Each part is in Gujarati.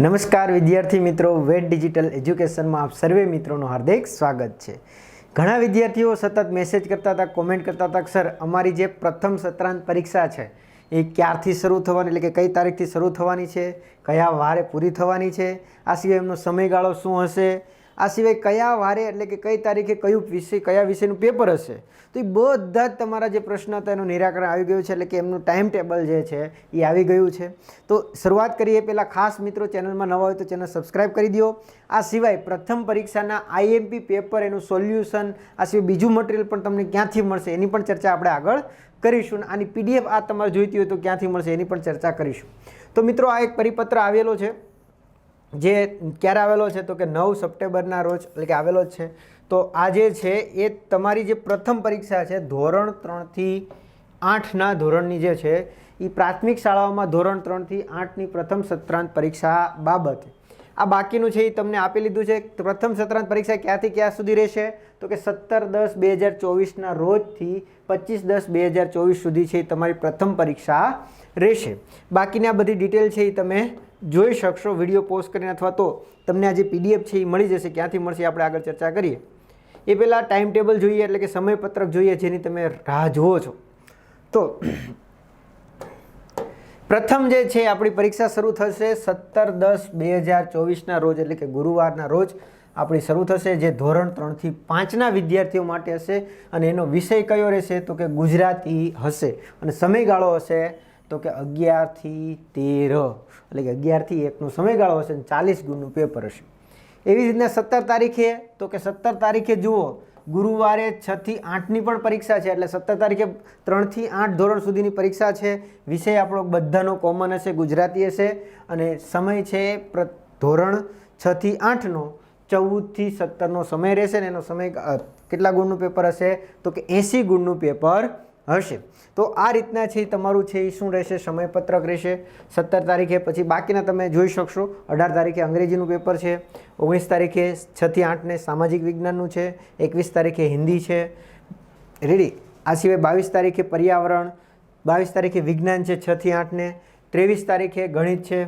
નમસ્કાર વિદ્યાર્થી મિત્રો વેટ ડિજિટલ એજ્યુકેશનમાં આપ સર્વે મિત્રોનું હાર્દિક સ્વાગત છે. ઘણા વિદ્યાર્થીઓ સતત મેસેજ કરતા હતા, કોમેન્ટ કરતા હતા, સર, અમારી જે પ્રથમ સત્રાંત પરીક્ષા છે, એ ક્યારથી શરૂ થવાની, એટલે કે કઈ તારીખથી શરૂ થવાની છે? કયા વારે પૂરી થવાની છે? આ સિવાય એમનો સમયગાળો શું હશે? આ સિવાય કયા વારે એટલે કે કઈ તારીખે કયું વિષય, કયા વિષયનું પેપર હશે? તો એ બધા જ તમારા જે પ્રશ્ન હતા એનું નિરાકરણ આવી ગયું છે એટલે કે એમનું ટાઈમ ટેબલ જે છે એ આવી ગયું છે. તો શરૂઆત કરીએ પહેલાં ખાસ મિત્રો ચેનલમાં નવા હોય તો ચેનલ સબસ્ક્રાઈબ કરી દો. આ સિવાય પ્રથમ પરીક્ષાના આઈએમપી પેપર એનું સોલ્યુશન આ સિવાય બીજું મટીરિયલ પણ તમને ક્યાંથી મળશે એની પણ ચર્ચા આપણે આગળ કરીશું. આની પીડીએફ આ તમારે જોઈતી હોય તો ક્યાંથી મળશે એની પણ ચર્ચા કરીશું. તો મિત્રો આ એક પરિપત્ર આવેલો છે. જે ક્યારે આવેલો છે તો કે નવ સપ્ટેમ્બરના રોજ, એટલે કે આવેલો છે. તો આ જે છે એ તમારી જે પ્રથમ પરીક્ષા છે, ધોરણ ત્રણથી આઠના ધોરણની જે છે એ પ્રાથમિક શાળાઓમાં ધોરણ ત્રણથી આઠની પ્રથમ સત્રાંત પરીક્ષા બાબતે આ બાકીનું છે એ તમને આપી લીધું છે. પ્રથમ સત્રાંત પરીક્ષા ક્યાંથી ક્યાં સુધી રહેશે? તો કે સત્તર દસ બે હજાર ચોવીસના રોજથી પચીસ દસ બે હજાર ચોવીસ સુધી છે એ તમારી પ્રથમ પરીક્ષા રહેશે. બાકીની આ બધી ડિટેલ છે એ તમે જોઈ શકશો, વીડિયો પોસ્ટ કરીને અથવા તો તમને આ જે પીડીએફ છે એ મળી જશે, ક્યાંથી મળશે આપણે આગળ ચર્ચા કરીએ. એ પહેલાં ટાઈમ ટેબલ જોઈએ એટલે કે સમયપત્રક જોઈએ જેની તમે રાહ જુઓ છો. તો પ્રથમ જે છે, આપણી પરીક્ષા શરૂ થશે સત્તર દસ બે હજાર ચોવીસના રોજ, એટલે કે ગુરુવારના રોજ આપણી શરૂ થશે, જે ધોરણ ત્રણથી પાંચના વિદ્યાર્થીઓ માટે હશે. અને એનો વિષય કયો રહેશે, તો કે ગુજરાતી હશે. અને સમયગાળો હશે, તો કે અગિયારથી તેર. એટલે કે અગિયારથી એકનો સમયગાળો હશે અને ચાલીસ ગુણનું પેપર હશે. એવી રીતના સત્તર તારીખે, તો કે સત્તર તારીખે જુઓ ગુરુવારે છથી આઠની પણ પરીક્ષા છે, એટલે સત્તર તારીખે ત્રણથી આઠ ધોરણ સુધીની પરીક્ષા છે. વિષય આપણો બધાનો કોમન હશે, ગુજરાતી હશે. અને સમય છે ધોરણ છથી આઠનો. ચૌદથી સત્તરનો સમય રહેશે ને એનો સમય કેટલા ગુણનું પેપર હશે? તો કે એંસી ગુણનું પેપર હશે. તો આ રીતના છે, તમારું છે, એ શું રહેશે? સમયપત્રક રહેશે. સત્તર તારીખે પછી બાકીના તમે જોઈ શકશો. અઢાર તારીખે અંગ્રેજીનું પેપર છે. ઓગણીસ તારીખે છથી આઠને સામાજિક વિજ્ઞાનનું છે. એકવીસ તારીખે હિન્દી છે. રેડી? આ સિવાય બાવીસ તારીખે પર્યાવરણ, બાવીસ તારીખે વિજ્ઞાન છે છથી આઠને ત્રેવીસ તારીખે ગણિત છે.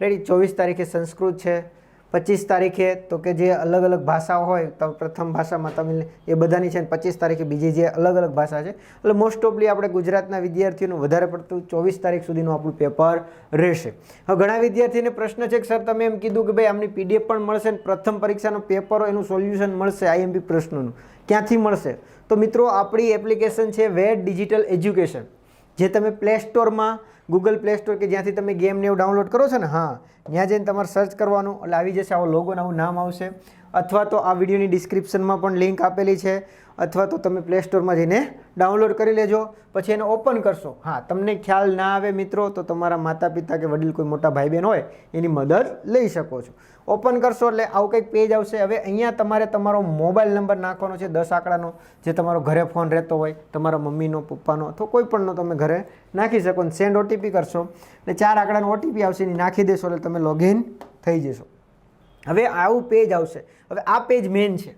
રેડી? ચોવીસ તારીખે સંસ્કૃત છે. પચીસ તારીખે, તો કે જે અલગ અલગ ભાષાઓ હોય, તો પ્રથમ ભાષામાં તમિલ એ બધાની છે ને પચીસ તારીખે બીજી જે અલગ અલગ ભાષા છે. એટલે મોસ્ટ ઓફલી આપણે ગુજરાતના વિદ્યાર્થીઓનું વધારે પડતું ચોવીસ તારીખ સુધીનું આપણું પેપર રહેશે. હવે ઘણા વિદ્યાર્થીને પ્રશ્ન છે કે, સર, તમે એમ કીધું કે ભાઈ આમની પીડીએફ પણ મળશે ને પ્રથમ પરીક્ષાનો પેપર એનું સોલ્યુશન મળશે આઈએમપી પ્રશ્નોનું. ક્યાંથી મળશે? તો મિત્રો, આપણી એપ્લિકેશન છે વેટ ડિજિટલ એજ્યુકેશન. જે તમે પ્લે સ્ટોરમાં ગૂગલ પ્લે સ્ટોર કે જ્યાંથી તમે ગેમને એવું ડાઉનલોડ કરો છો ને, હા, ત્યાં જઈને તમારે સર્ચ કરવાનું, એટલે આવી જશે આવો લોગો આવું નામ આવશે. અથવા તો આ વિડીયોની ડિસ્ક્રિપ્શનમાં પણ લિંક આપેલી છે, અથવા તો તમે પ્લે સ્ટોરમાં જઈને ડાઉનલોડ કરી લેજો. પછી એને ઓપન કરશો. હા, તમને ખ્યાલ ના આવે મિત્રો, તો તમારા માતા પિતા કે વડીલ કોઈ મોટા ભાઈ બહેન હોય, એની મદદ લઈ શકો છો. ઓપન કરશો એટલે આવું કંઈક પેજ આવશે. હવે અહીંયા તમારે તમારો મોબાઈલ નંબર નાખવાનો છે, દસ આંકડાનો. જે તમારો ઘરે ફોન રહેતો હોય, તમારા મમ્મીનો, પપ્પાનો, અથવા કોઈ પણનો તમે ઘરે નાખી શકો. ને સેન્ડ ઓટીપી કરશો. એટલે ચાર આંકડાનો ઓટીપી આવશે, એની નાખી દેશો એટલે તમે લોગિન થઈ જશો. હવે આવું પેજ આવશે. હવે આ પેજ મેઇન છે,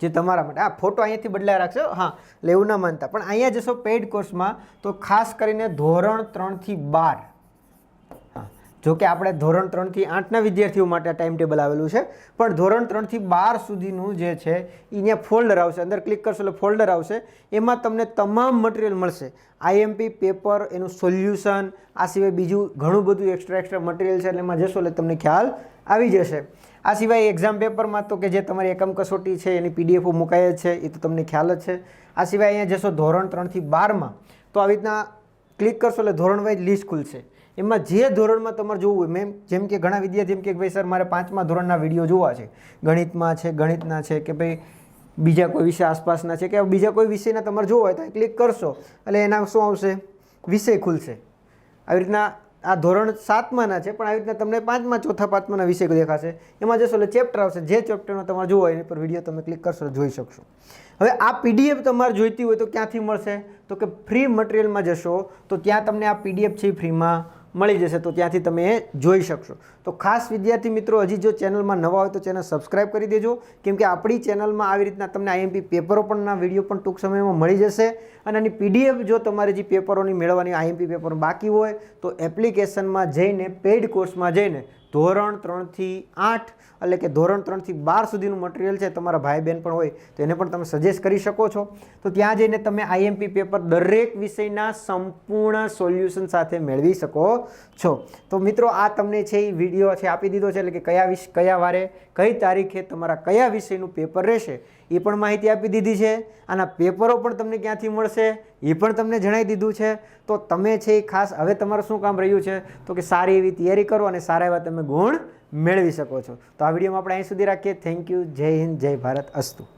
જે તમારા માટે. આ ફોટો અહીંયાથી બદલાય રાખશો. હા, એટલે એવું ના માનતા. પણ અહીંયા જશો પેઇડ કોર્સમાં તો ખાસ કરીને ધોરણ ત્રણથી બાર. જો કે આપણે ધોરણ ત્રણથી આઠના વિદ્યાર્થીઓ માટે ટાઈમ ટેબલ આવેલું છે. પણ ધોરણ ત્રણથી બાર સુધીનું જે છે એ અહીંયા ફોલ્ડર આવશે. અંદર ક્લિક કરશો એટલે ફોલ્ડર આવશે. એમાં તમને તમામ મટીરિયલ મળશે. આઈએમપી પેપર એનું સોલ્યુશન આ સિવાય બીજું ઘણું બધું એક્સ્ટ્રા એક્સ્ટ્રા મટીરિયલ છે. એટલે એમાં જશો એટલે તમને ખ્યાલ આવી જશે. આ સિવાય એક્ઝામ પેપરમાં તો કે જે તમારી એકમ કસોટી છે, એની પીડીએફ મુકાય છે, એ તો તમને ખ્યાલ જ છે. આ સિવાય અહીંયા જશો ધોરણ ત્રણથી બારમાં, તો આવી રીતના ક્લિક કરશો એટલે ધોરણ વાઇઝ લિસ્ટ ખુલશે. એમાં જે ધોરણમાં તમારે જોવું હોય, મેમ, જેમ કે ઘણા વિદ્યાર્થી એમ કે ભાઈ સર, મારે પાંચમા ધોરણના વીડિયો જોવા છે. ગણિતમાં છે, ગણિતના છે, કે ભાઈ બીજા કોઈ વિષય આસપાસના છે, કે બીજા કોઈ વિષયના તમારે જોવો હોય તો ક્લિક કરશો, એટલે એના શું આવશે? વિષય ખુલશે. આવી રીતના આ ધોરણ સાતમાના છે, પણ આવી રીતના તમને પાંચમા, ચોથા, પાંચમાના વિષય દેખાશે. એમાં જશો એટલે ચેપ્ટર આવશે. જે ચેપ્ટરનો તમારે જોવો એની પર વીડિયો તમે ક્લિક કરશો જોઈ શકશો. હવે આ પીડીએફ તમારે જોઈતી હોય તો ક્યાંથી મળશે? તો કે ફ્રી મટીરિયલમાં જશો, તો ત્યાં તમને આ પીડીએફ છે ફ્રીમાં મળી જશે તો ત્યાંથી તમે એ જોઈ શકશો. તો ખાસ વિદ્યાર્થી મિત્રો, હજી જો ચેનલમાં નવા હોય તો ચેનલ સબસ્ક્રાઈબ કરી દેજો. કેમ કે આપણી ચેનલમાં આવી રીતના તમને આઈએમપી પેપરો પણના વીડિયો પણ ટૂંક સમયમાં મળી જશે. અને આની પીડીએફ જો તમારે જે પેપરોની મેળવવાની આઈએમપી પેપર બાકી હોય, તો એપ્લિકેશનમાં જઈને પેઇડ કોર્સમાં જઈને ધોરણ ત્રણથી આઠ, એટલે કે ધોરણ ત્રણથી બાર સુધીનું મટીરિયલ છે, તમારા ભાઈ બહેન પણ હોય, તો એને પણ તમે સજેસ્ટ કરી શકો છો. તો ત્યાં જઈને તમે આઈએમપી પેપર દરેક વિષયના સંપૂર્ણ સોલ્યુશન સાથે મેળવી શકો છો. તો મિત્રો, આ તમને છે એ વીડિયો છે, આપી દીધો છે, એટલે કે કયા વિષ, કયા વારે, કઈ તારીખે તમારા કયા વિષયનું પેપર રહેશે એ પણ માહિતી આપી દીધી છે. આના પેપરો પણ તમને ક્યાંથી મળશે એ પણ તમને જણાવી દીધું છે. તો તમે છે એ ખાસ હવે તમારું શું કામ રહ્યું છે? તો કે સારી એવી તૈયારી કરો અને સારા એવા તમે ગુણ મેળવી શકો છો. તો આ વિડીયોમાં આપણે અહીં સુધી રાખીએ. થેન્ક યુ જય હિન્દ, જય ભારત. અસ્તુ.